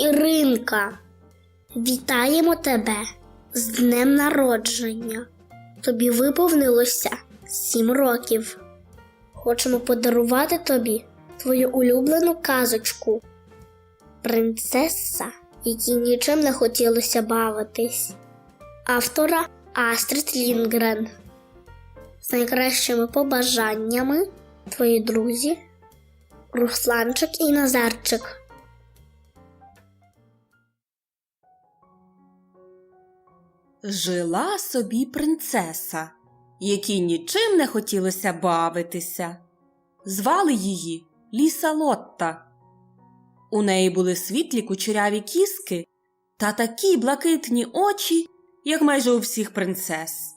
Іринка, вітаємо тебе з днем народження. Тобі виповнилося сім років. Хочемо подарувати тобі твою улюблену казочку. Принцеса, якій нічим не хотілося бавитись. Автора Астрид Лінгрен. З найкращими побажаннями твої друзі Русланчик і Назарчик. Жила собі принцеса, якій нічим не хотілося бавитися. Звали її Ліса Лотта. У неї були світлі кучеряві кіски та такі блакитні очі, як майже у всіх принцес.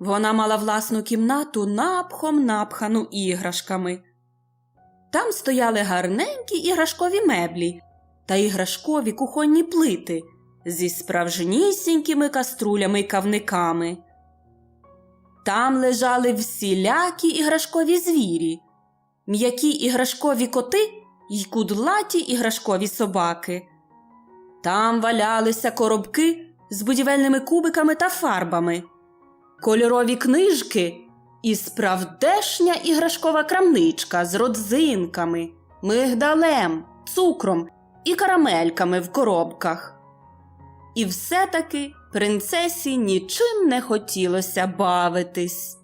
Вона мала власну кімнату напхом напхану іграшками. Там стояли гарненькі іграшкові меблі та іграшкові кухонні плити зі справжнісінькими каструлями й кавниками. Там лежали всілякі іграшкові звірі, м'які іграшкові коти й кудлаті іграшкові собаки. Там валялися коробки з будівельними кубиками та фарбами, кольорові книжки і справдешня іграшкова крамничка з родзинками, мигдалем, цукром і карамельками в коробках. І все-таки принцесі нічим не хотілося бавитись.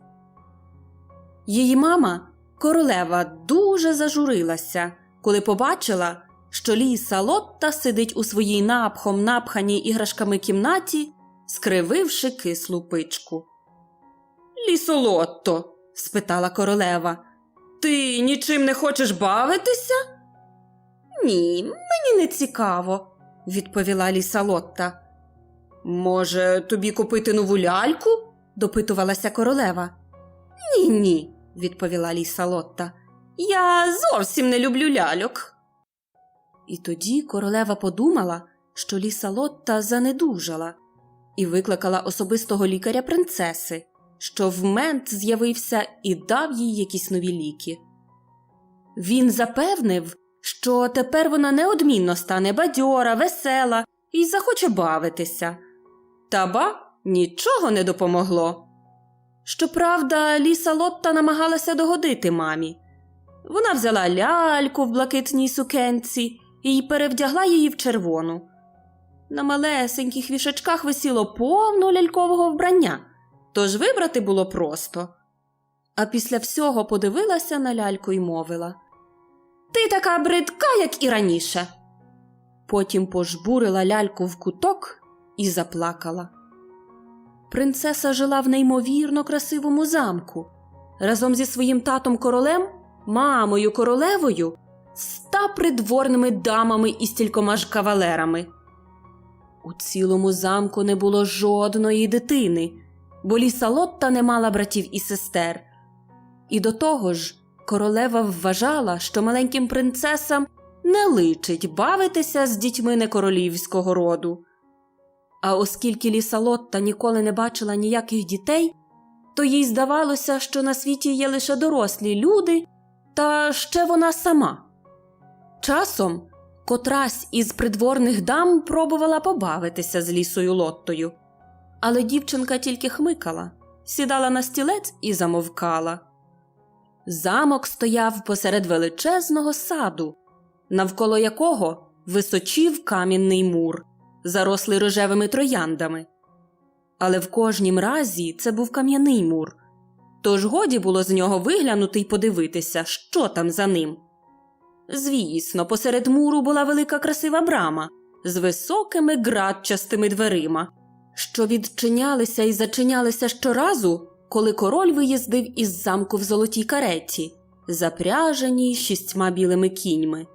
Її мама, королева, дуже зажурилася, коли побачила, що ліса Лотта сидить у своїй напхом напханій іграшками кімнаті, скрививши кислу пичку. Лісолотто, спитала королева, ти нічим не хочеш бавитися? Ні, мені не цікаво, відповіла ліса Лотта. Може, тобі купити нову ляльку? допитувалася королева. Ні, ні, відповіла ліса Лотта. Я зовсім не люблю ляльок. І тоді королева подумала, що ліса Лотта занедужала, і викликала особистого лікаря принцеси, що в мент з'явився і дав їй якісь нові ліки. Він запевнив, що тепер вона неодмінно стане бадьора, весела і захоче бавитися. Та ба нічого не допомогло. Щоправда, ліса Лотта намагалася догодити мамі. Вона взяла ляльку в блакитній сукенці і перевдягла її в червону. На малесеньких вішачках висіло повно лялькового вбрання, тож вибрати було просто. А після всього подивилася на ляльку й мовила Ти така бридка, як і раніше. Потім пожбурила ляльку в куток і заплакала. Принцеса жила в неймовірно красивому замку разом зі своїм татом королем, мамою королевою, ста придворними дамами і стількома ж кавалерами. У цілому замку не було жодної дитини, бо ліса Лотта не мала братів і сестер. І до того ж, королева вважала, що маленьким принцесам не личить бавитися з дітьми некоролівського роду. А оскільки ліса Лотта ніколи не бачила ніяких дітей, то їй здавалося, що на світі є лише дорослі люди, та ще вона сама. Часом котрась із придворних дам пробувала побавитися з лісою Лоттою, але дівчинка тільки хмикала, сідала на стілець і замовкала. Замок стояв посеред величезного саду, навколо якого височів камінний мур, зарослий рожевими трояндами. Але в кожнім разі це був кам'яний мур, тож годі було з нього виглянути й подивитися, що там за ним. Звісно, посеред муру була велика красива брама з високими градчастими дверима, що відчинялися і зачинялися щоразу, коли король виїздив із замку в золотій кареті, запряженій шістьма білими кіньми.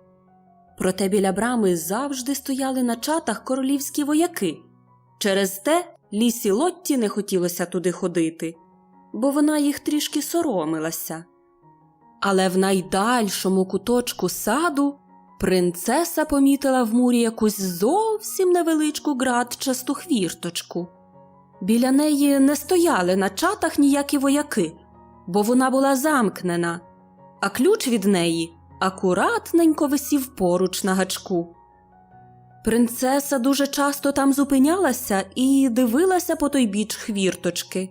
Проте біля брами завжди стояли на чатах королівські вояки. Через те лісі Лотті не хотілося туди ходити, бо вона їх трішки соромилася. Але в найдальшому куточку саду принцеса помітила в мурі якусь зовсім невеличку градчасту хвірточку. Біля неї не стояли на чатах ніякі вояки, бо вона була замкнена, а ключ від неї акуратненько висів поруч на гачку. Принцеса дуже часто там зупинялася і дивилася по той біч хвірточки.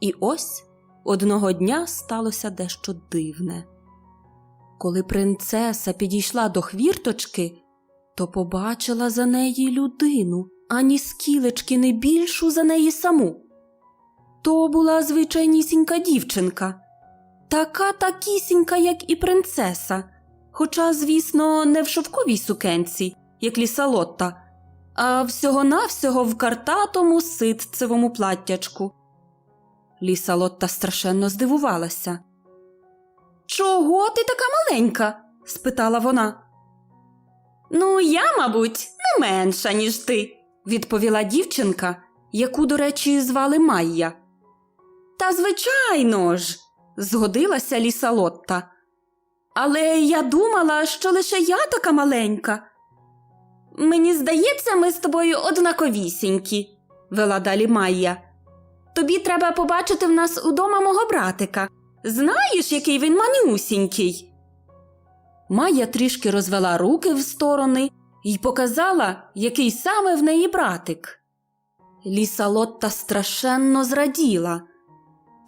І ось одного дня сталося дещо дивне. Коли принцеса підійшла до хвірточки, то побачила за неї людину, ані скілечки не більшу за неї саму. То була звичайнісінька дівчинка, така такісінька, як і принцеса, хоча, звісно, не в шовковій сукенці, як лісалотта, а всього-навсього в картатому ситцевому платтячку. Лісалотта страшенно здивувалася. Чого ти така маленька? спитала вона. Ну, я, мабуть, не менша, ніж ти, відповіла дівчинка, яку, до речі, звали Майя. Та, звичайно ж, згодилася лісалотта. Але я думала, що лише я така маленька. Мені здається, ми з тобою однаковісінькі, вела далі Майя. Тобі треба побачити в нас удома мого братика. Знаєш, який він манюсінький? Майя трішки розвела руки в сторони і показала, який саме в неї братик. Лісалотта страшенно зраділа.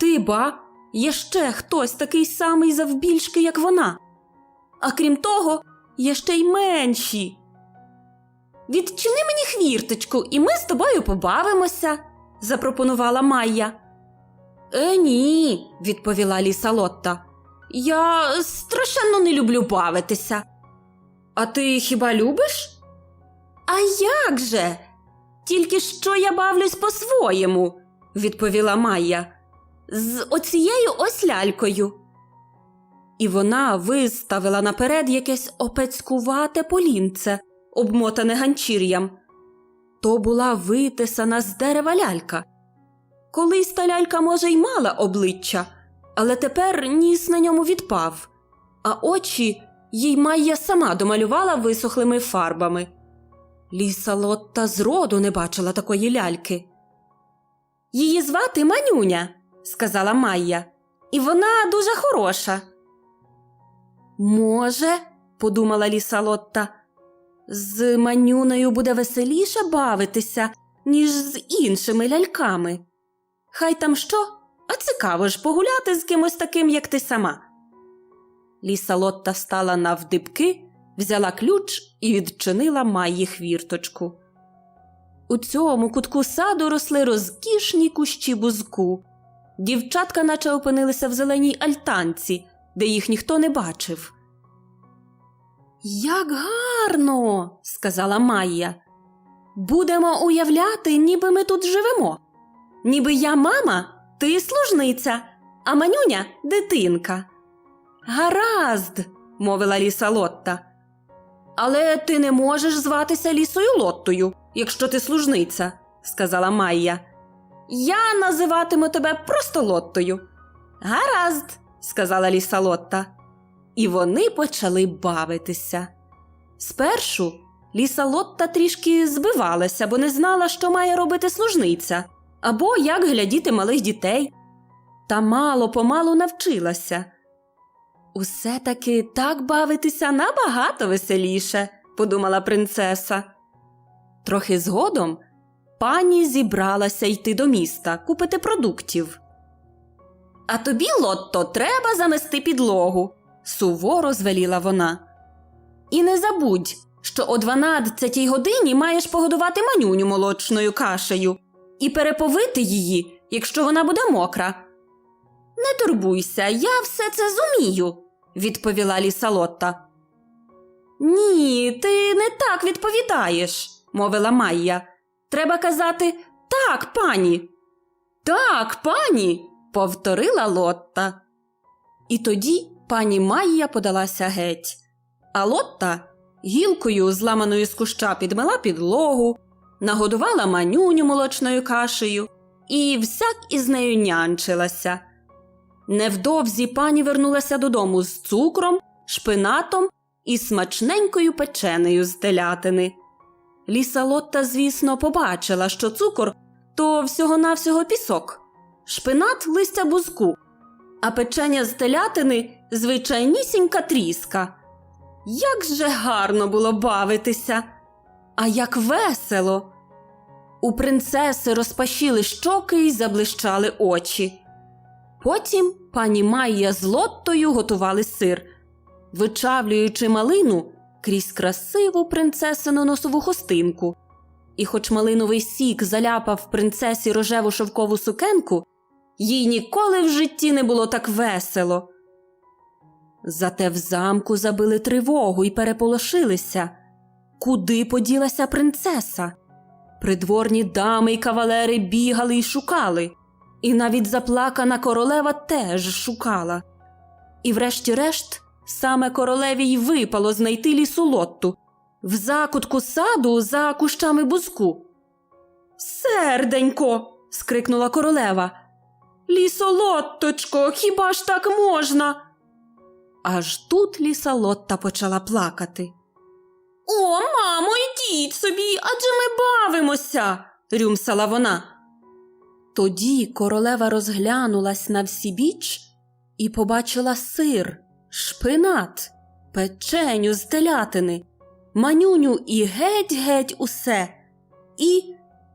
Ти ба, є ще хтось такий самий завбільшки, як вона. А крім того, є ще й менші. Відчини мені хвірточку, і ми з тобою побавимося, запропонувала Майя. Е, ні, відповіла лісалотта. Я страшенно не люблю бавитися. А ти хіба любиш? А як же? Тільки що я бавлюсь по-своєму, відповіла Майя. З оцією ось лялькою. І вона виставила наперед якесь опецькувате полінце, обмотане ганчір'ям. То була витисана з дерева лялька. Колись та лялька, може, й мала обличчя, але тепер ніс на ньому відпав, а очі їй Майя сама домалювала висохлими фарбами. Ліса Лотта зроду не бачила такої ляльки. Її звати Манюня, сказала Майя, і вона дуже хороша. Може, подумала ліса Лотта, з Манюнею буде веселіше бавитися, ніж з іншими ляльками. Хай там що, а цікаво ж погуляти з кимось таким, як ти сама. Ліса Лотта стала навдибки, взяла ключ і відчинила Майї хвірточку. У цьому кутку саду росли розкішні кущі бузку. Дівчатка наче опинилися в зеленій альтанці, де їх ніхто не бачив. Як гарно, сказала Майя. Будемо уявляти, ніби ми тут живемо. Ніби я мама, ти служниця, а манюня дитинка. Гаразд, мовила ліса Лотта. Але ти не можеш зватися лісою Лоттою, якщо ти служниця, сказала Майя. Я називатиму тебе просто Лоттою. Гаразд, сказала ліса Лотта. І вони почали бавитися. Спершу ліса Лотта трішки збивалася, бо не знала, що має робити служниця, або як глядіти малих дітей. Та мало помалу навчилася. Усе таки так бавитися набагато веселіше, подумала принцеса. Трохи згодом пані зібралася йти до міста купити продуктів. А тобі, Лотто, треба замести підлогу, суворо звеліла вона. І не забудь, що о 12 годині маєш погодувати манюню молочною кашею і переповити її, якщо вона буде мокра. Не турбуйся, я все це зумію, відповіла лісалотта. Ні, ти не так відповідаєш, мовила Майя. Треба казати так, пані. Так, пані, повторила Лотта. І тоді пані Майя подалася геть, а Лотта гілкою, зламаною з куща, підмила підлогу, нагодувала манюню молочною кашею і всяк із нею нянчилася. Невдовзі пані вернулася додому з цукром, шпинатом і смачненькою печенею з телятини. Ліса Лотта, звісно, побачила, що цукор то всього-навсього пісок, шпинат листя бузку, а печеня з телятини звичайнісінька тріска. Як же гарно було бавитися! а як весело. У принцеси розпашіли щоки й заблищали очі. Потім пані Майя з Лоттою готували сир, вичавлюючи малину крізь красиву принцесину носову хустинку. І хоч малиновий сік заляпав принцесі рожеву шовкову сукенку, їй ніколи в житті не було так весело. Зате в замку забили тривогу і переполошилися. Куди поділася принцеса? Придворні дами й кавалери бігали й шукали, і навіть заплакана королева теж шукала. І врешті-решт саме королеві й випало знайти лісу лотту в закутку саду за кущами бузку. Серденько. скрикнула королева. Лісолотточко, хіба ж так можна? Аж тут лісолотта почала плакати. О, мамо, йдіть собі, адже ми бавимося, рюмсала вона. Тоді королева розглянулась на всі біч і побачила сир, шпинат, печеню з телятини, манюню і геть-геть усе. І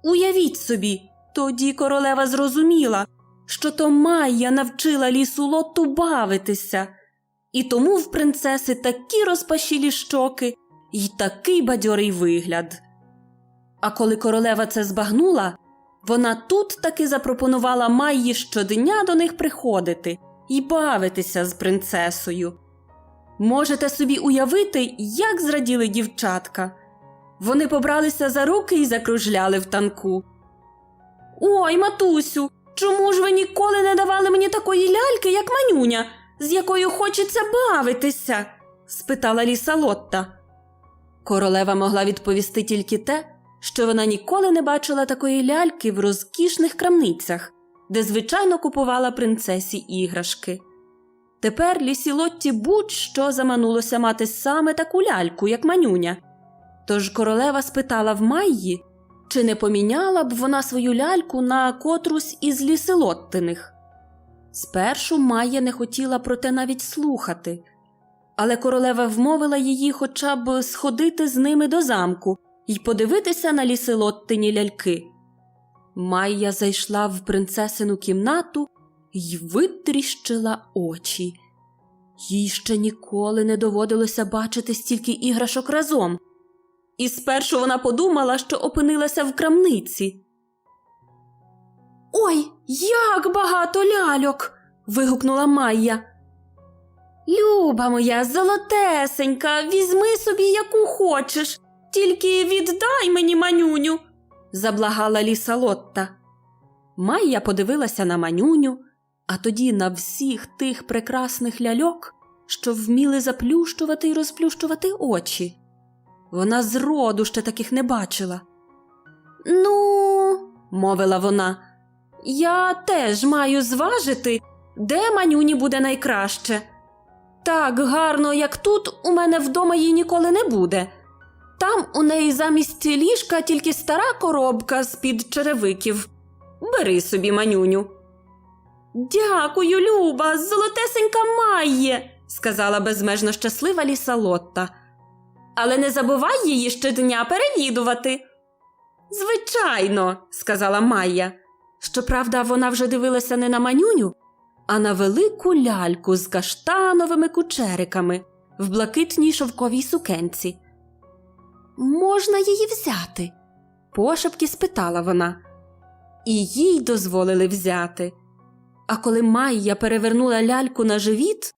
уявіть собі, тоді королева зрозуміла, що то Майя навчила лісу лоту бавитися, і тому в принцеси такі розпашілі щоки й такий бадьорий вигляд. А коли королева це збагнула, вона тут таки запропонувала Майї щодня до них приходити і бавитися з принцесою. Можете собі уявити, як зраділи дівчатка. Вони побралися за руки і закружляли в танку. Ой, матусю, чому ж ви ніколи не давали мені такої ляльки, як манюня, з якою хочеться бавитися? спитала ліса Лотта. Королева могла відповісти тільки те, що вона ніколи не бачила такої ляльки в розкішних крамницях, де звичайно купувала принцесі іграшки. Тепер лісі Лотті будь-що заманулося мати саме таку ляльку, як манюня. Тож королева спитала в Майї, чи не поміняла б вона свою ляльку на котрусь із ліселоттиних. Спершу Майя не хотіла про те навіть слухати, але королева вмовила її хоча б сходити з ними до замку і подивитися на ліселоттині ляльки. Майя зайшла в принцесину кімнату й витріщила очі. Їй ще ніколи не доводилося бачити стільки іграшок разом. І спершу вона подумала, що опинилася в крамниці. Ой, як багато ляльок. вигукнула Майя. Люба моя, золотесенька, візьми собі яку хочеш, тільки віддай мені манюню, заблагала ліса Лотта. Майя подивилася на манюню, а тоді на всіх тих прекрасних ляльок, що вміли заплющувати й розплющувати очі. Вона зроду ще таких не бачила. Ну, мовила вона, я теж маю зважити, де манюні буде найкраще. Так гарно, як тут, у мене вдома її ніколи не буде. Там у неї замість ліжка тільки стара коробка з-під черевиків. Бери собі манюню. Дякую, Люба, золотесенька має, сказала безмежно щаслива ліса Лотта. Але не забувай її щодня перевідувати. Звичайно, сказала Майя. Щоправда, вона вже дивилася не на манюню, а на велику ляльку з каштановими кучериками в блакитній шовковій сукенці. Можна її взяти? пошепки спитала вона. І їй дозволили взяти. А коли Майя перевернула ляльку на живіт,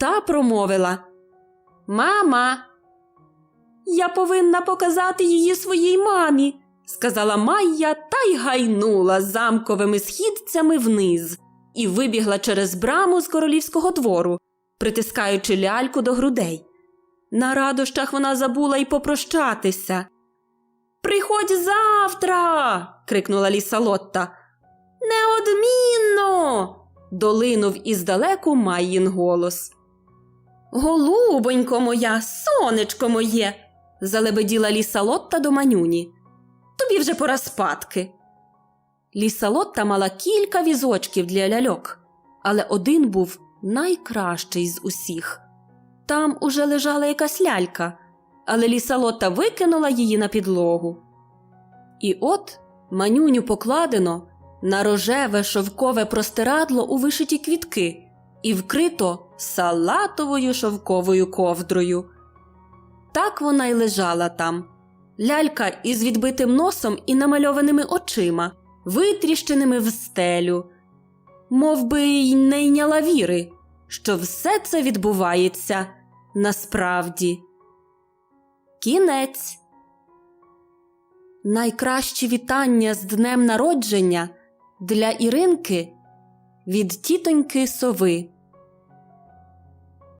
та промовила Мама, я повинна показати її своїй мамі, сказала Майя та й гайнула замковими східцями вниз і вибігла через браму з королівського двору, притискаючи ляльку до грудей. На радощах вона забула й попрощатися. Приходь завтра. крикнула ліса Лотта. Неодмінно. долинув іздалеку Майїн голос. Голубонько моя, сонечко моє, залебеділа ліса Лотта до манюні. Тобі вже пора спадки. Ліса Лотта мала кілька візочків для ляльок, але один був найкращий з усіх. Там уже лежала якась лялька, але лісалота викинула її на підлогу. І от манюню покладено на рожеве шовкове простирадло у вишиті квітки і вкрито салатовою шовковою ковдрою. Так вона й лежала там. Лялька із відбитим носом і намальованими очима, витріщеними в стелю, мов би й не йняла віри, що все це відбувається насправді. Кінець. Найкращі вітання з днем народження для Іринки від тітоньки сови.